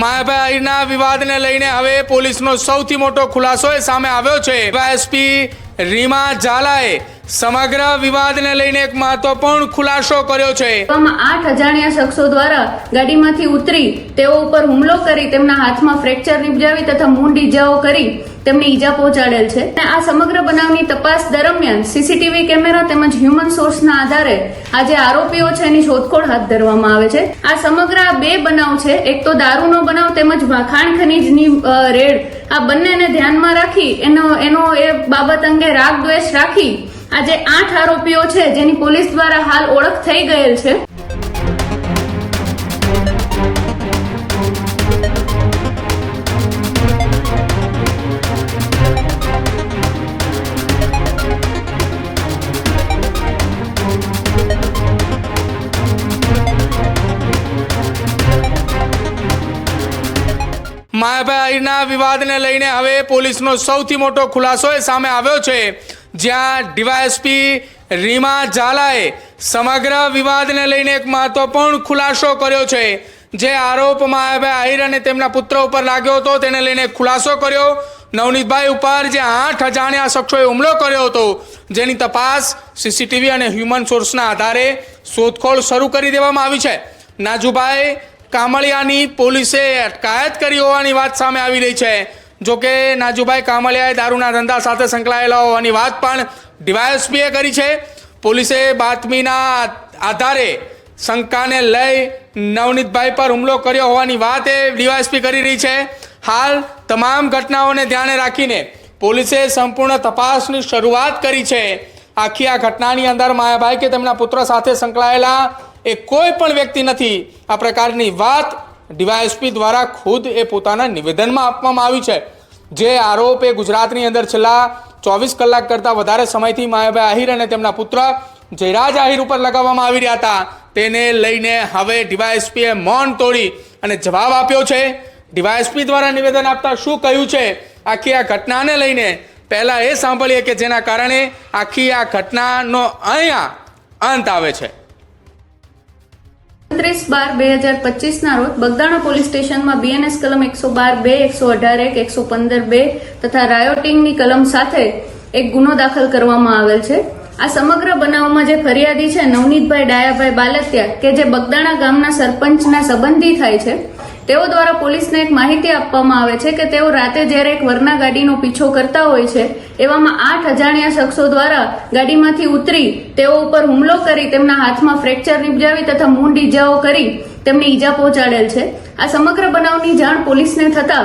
માયાભાઈ આહિરના વિવાદને લઈને હવે પોલીસનો સૌથી મોટો ખુલાસો એ સામે આવ્યો છે. એસપી રીમા ઝાલાએ સમગ્ર વિવાદને લઈને એક મહત્વપૂર્ણ ખુલાસો કર્યો છે. આઠ અજાણ્યા શખ્સો દ્વારા ગાડીમાંથી ઉતરી તેઓ ઉપર હુમલો કરી તેમના હાથમાં ફ્રેક્ચર નિપજાવી તથા મૂંઢ ઇજાઓ કરી તેમને ઈજા પહોંચાડેલ છે. અને આ સમગ્ર બનાવની તપાસ દરમિયાન સીસીટીવી કેમેરા તેમજ હ્યુમન સોર્સના આધારે આ જે આરોપીઓ છે એની શોધખોળ હાથ ધરવામાં આવે છે. આ સમગ્ર આ બે બનાવ છે. એક તો દારૂનો બનાવ તેમજ ખાણ ખનીજની રેડ. આ બંનેને ધ્યાનમાં રાખી એનો એનો એ બાબત અંગે રાગ દ્વેષ રાખી આજે આઠ આરોપીઓ છે જેની પોલીસ દ્વારા હાલ ઓળખ થઈ ગયેલ છે. માયાભાઈ આહિરના વિવાદને લઈને હવે પોલીસનો સૌથી મોટો ખુલાસો એ સામે આવ્યો છે. જ્યાં ડીવાયએસપી રીમા ઝાલાએ સમગ્ર વિવાદને લઈને એક મહત્વપૂર્ણ ખુલાસો કર્યો છે. જે આરોપ માયાભાઈ આહિર અને તેમના પુત્ર ઉપર લાગ્યો હતો તેને લઈને ખુલાસો કર્યો. નવનીતભાઈ ઉપર જે આઠ અજાણ્યા શખ્સોએ હુમલો કર્યો હતો, જેની તપાસ સીસીટીવી અને હ્યુમન સોર્સના આધારે શોધખોળ શરૂ કરી દેવામાં આવી છે. નાજુભાઈ કામળિયાની પોલીસે અટકાયત કરી હોવાની વાત સામે આવી રહી છે. જો કે નાજુભાઈ કામળિયાએ દારૂના ધંધા સાથે સંકળાયેલા હોવાની વાત પણ ડીવાયએસપીએ કરી છે. પોલીસે બાતમીના આધારે શંકાને લઈ નવનીતભાઈ પર હુમલો કર્યો હોવાની વાત એ ડીવાયએસપી કરી રહી છે. હાલ તમામ ઘટનાઓને ધ્યાને રાખીને પોલીસે સંપૂર્ણ તપાસની શરૂઆત કરી છે. આખી આ ઘટનાની અંદર માયાભાઈ કે તેમના પુત્ર સાથે સંકળાયેલા એ કોઈ પણ વ્યક્તિ નથી. આ પ્રકારની વાત ડીવાયએસપી દ્વારા ખુદ એ પોતાના નિવેદનમાં આપવામાં આવી છે. જે આરોપ એ ગુજરાતની અંદર છેલ્લા ચોવીસ કલાક કરતાં વધારે સમયથી માયાભાઈ આહિર અને તેમના પુત્ર જયરાજ આહિર ઉપર લગાવવામાં આવી રહ્યા હતા. તેને લઈને હવે ડીવાયએસપીએ મૌન તોડી અને જવાબ આપ્યો છે. ડીવાયએસપી દ્વારા નિવેદન આપતા શું કહ્યું છે? આખી આ ઘટનાને લઈને પહેલાં એ સાંભળીએ કે જેના કારણે આખી આ ઘટનાનો અહીંયા અંત આવે છે. ત્રીસ બાર બે હજાર પચીસના રોજ બગદાણા પોલીસ સ્ટેશનમાં બીએનએસ કલમ એકસો બાર બે, એકસો અઢાર એક, એકસો પંદર બે તથા રાયોટિંગની કલમ સાથે એક ગુનો દાખલ કરવામાં આવેલ છે. આ સમગ્ર બનાવમાં જે ફરિયાદી છે, નવનીતભાઈ ડાયાભાઈ બાલતિયા, કે જે બગદાણા ગામના સરપંચના સંબંધી થાય છે, તેઓ દ્વારા પોલીસને એક માહિતી આપવામાં આવે છે કે તેઓ રાતે જ્યારે એક વરના ગાડીનો પીછો કરતા હોય છે એવામાં આઠ અજાણ્યા શખ્સો દ્વારા ગાડીમાંથી ઉતરી તેઓ ઉપર હુમલો કરી તેમના હાથમાં ફ્રેક્ચર નિપજાવી તથા મૂંઢ ઈજાઓ કરી તેમને ઈજા પહોંચાડેલ છે. આ સમગ્ર બનાવની જાણ પોલીસને થતા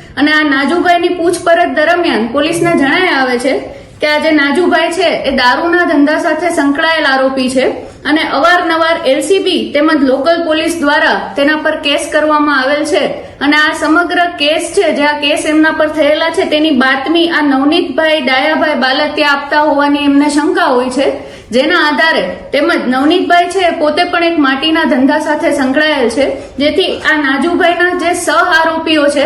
અને આ નાજુભાઈની પૂછપરછ દરમિયાન પોલીસને જણાય આવે છે કે આ જે નાજુભાઈ છે, એ દારૂના ધંધા સાથે સંકળાયેલ આરોપી છે અને અવારનવાર એલસીબી તેમજ લોકલ પોલીસ દ્વારા તેના પર કેસ કરવામાં આવેલ છે. અને આ સમગ્ર કેસ છે, જે આ કેસ એમના પર થયેલા છે, તેની બાતમી આ નવનીતભાઈ ડાયાભાઈ બાલતિયા આપતા હોવાની એમને શંકા હોય છે. જેના આધારે તેમજ નવનીતભાઈ છે પોતે પણ એક માટીના ધંધા સાથે સંકળાયેલ છે. જેથી આ નાજુભાઈના જે સહ આરોપીઓ છે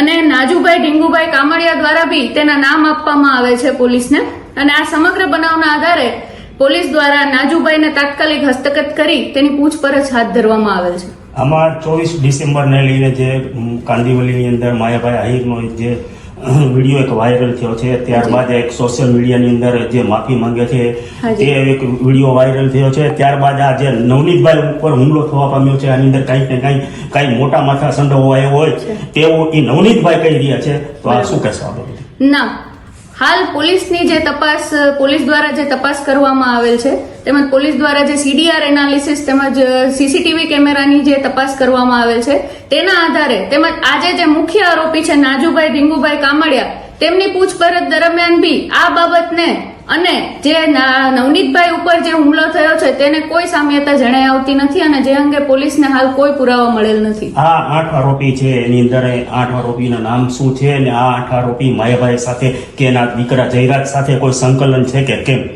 અને નાજુભાઈ ઢીંગુભાઈ કામળિયા દ્વારા બી તેના નામ આપવામાં આવે છે પોલીસને. અને આ સમગ્ર બનાવના આધારે પોલીસ દ્વારા નાજુભાઈને તાત્કાલિક હસ્તગત કરી તેની પૂછપરછ હાથ ધરવામાં આવેલ છે. આમાં ચોવીસ ડિસેમ્બરને લઈને જે કાંદીવલીની અંદર માયાભાઈ આહિરનો જે વીડિયો એક વાયરલ થયો છે. ત્યારબાદ એક સોશિયલ મીડિયાની અંદર જે માફી માંગે છે. તે એક વીડિયો વાયરલ થયો છે. ત્યારબાદ આ જે નવનીતભાઈ ઉપર હુમલો થવા પામ્યો છે આની અંદર કાંઈક ને કાંઈક કાંઈ મોટા માથા સંડોવો આવ્યો હોય તેવું એ નવનીતભાઈ કહી રહ્યા છે. તો આ શું કહેશો આપણે ના. હાલ પોલીસની જે તપાસ પોલીસ દ્વારા જે તપાસ કરવામાં આવેલ છે તેમજ પોલીસ દ્વારા જે સીડીઆર એનાલિસિસ તેમજ સીસીટીવી કેમેરાની જે તપાસ કરવામાં આવેલ છે, તેના આધારે તેમજ આજે જે મુખ્ય આરોપી છે નાજુભાઈ ઢીંગુભાઈ કામડિયા, તેમની પૂછપરછ દરમિયાન બી આ બાબતને અને જે નવનીતભાઈ ઉપર જે હુમલો થયો છે તેને કોઈ સામ્યતા જણાઈ આવતી નથી અને જે અંગે પોલીસને હાલ કોઈ પુરાવા મળેલ નથી. આ આઠ આરોપી છે, એની અંદર આઠ આરોપીના નામ શું છે અને આ આઠ આરોપી માયાભાઈ સાથે કે એના દીકરા જયરાજ સાથે કોઈ સંકલન છે કે કેમ?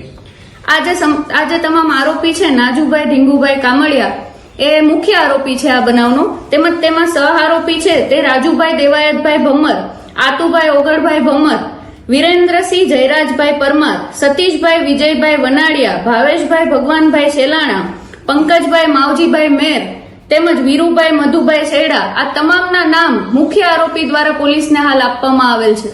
આજે આજે તમામ આરોપી છે, નાજુભાઈ, ઢીંગુભાઈ કામડિયા એ મુખ્ય આરોપી છે આ બનાવનો. તેમજ તેમાં સહ આરોપી છે તે રાજુભાઈ દેવાયતભાઈ ભમર, આતુભાઈ ઓગળભાઈ ભમર, વિરેન્દ્રસિંહ જયરાજભાઈ પરમાર, સતીશભાઈ વિજયભાઈ વનાડિયા, ભાવેશભાઈ ભગવાનભાઈ શેલાણા, પંકજભાઈ માવજીભાઈ મેર, તેમજ વીરુભાઈ મધુભાઈ શેડા. આ તમામના નામ મુખ્ય આરોપી દ્વારા પોલીસને હાલ આપવામાં આવેલ છે.